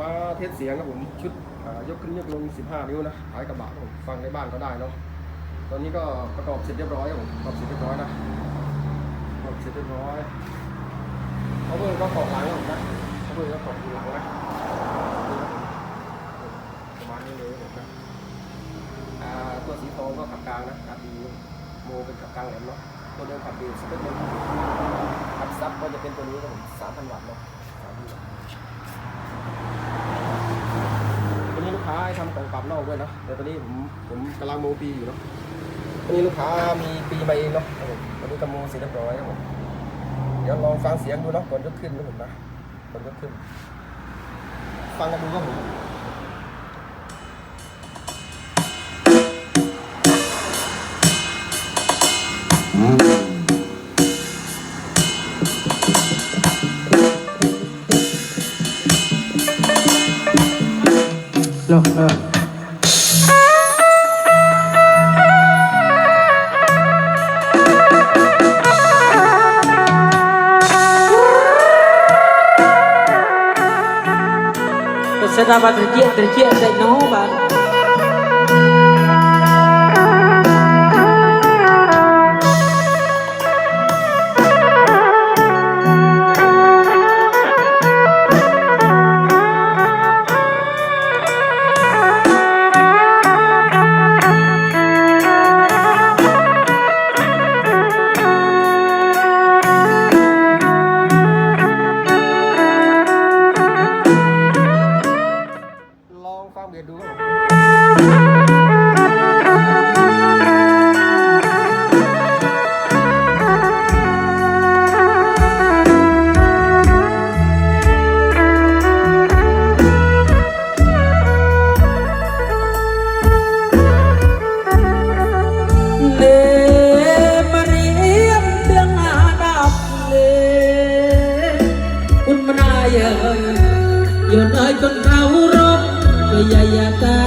มาเทสเสียงครับผมชุดยกขึ้นยกลง 15 นิ้วนะท้ายกระบะผมฟังในบ้านก็ได้เนาะตอนนี้ก็ประกอบเสร็จเรียบร้อยครับผมประกอบเสร็จเรียบร้อยนะประกอบเสร็จเรียบร้อยเขาเบอร์ก็ขอบหลังครับผมนะเขาเบอร์ก็ขอบอยู่หลังนะประมาณนี้เลยผมนะตัวสีทองก็ขับกลางนะขับดีโมเป็นขับกลางแหลมเนาะตัวเดิมขับดีสเปคเดิมขับซับก็จะเป็นตัวนี้ครับผม3,000วัตต์เนาะ3,000วัตต์ วันนี้ลูกค้าให้ทำกล่องปรับ นอกด้วยนะ แต่ตอนนี้ผมผมกำลังโมปีอยู่เนาะวันนี้ลูกค้ามีปีมาเองเนาะครับผมวันนี้ก็โมเสร็จเรียบร้อยครับผมเดี๋ยวลองฟังเสียงดูเนาะก่อนยกขึ้นนะผมนะก่อนยกขึ้น ฟังกันดูครับผม Loh, loh. Sedapa งฟังเบีย ดดูครั យយតា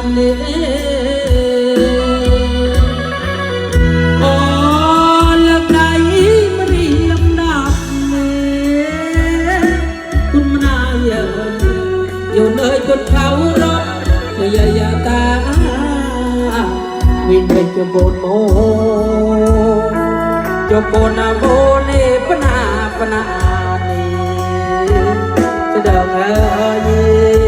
មនេះគុណខៅរត់យាយាតាវិនិច្ឆ័យបូនមោចបូនណាមោនេះបណាបណានេះស្ដងអើយ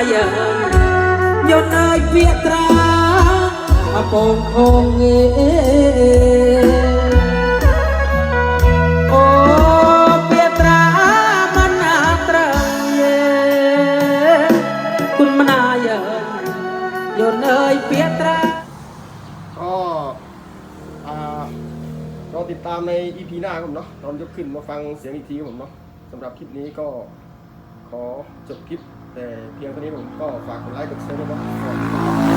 Kun menaya Yonai Pietra Apong ong e Oh Pietra manatra ne Kun menaya Yonai Pietra ก็อ่ารอติดตามใน EP หน้าครับผมเนาะตอนยกขึ้นมาฟังเสียงอีกทีครับผมเนาะสำหรับคลิปนี้ก็ขอจบคลิป แต่เพียงเท่านี้ผมก็ฝากกดไลค์กดแชร์ด้วยเนาะ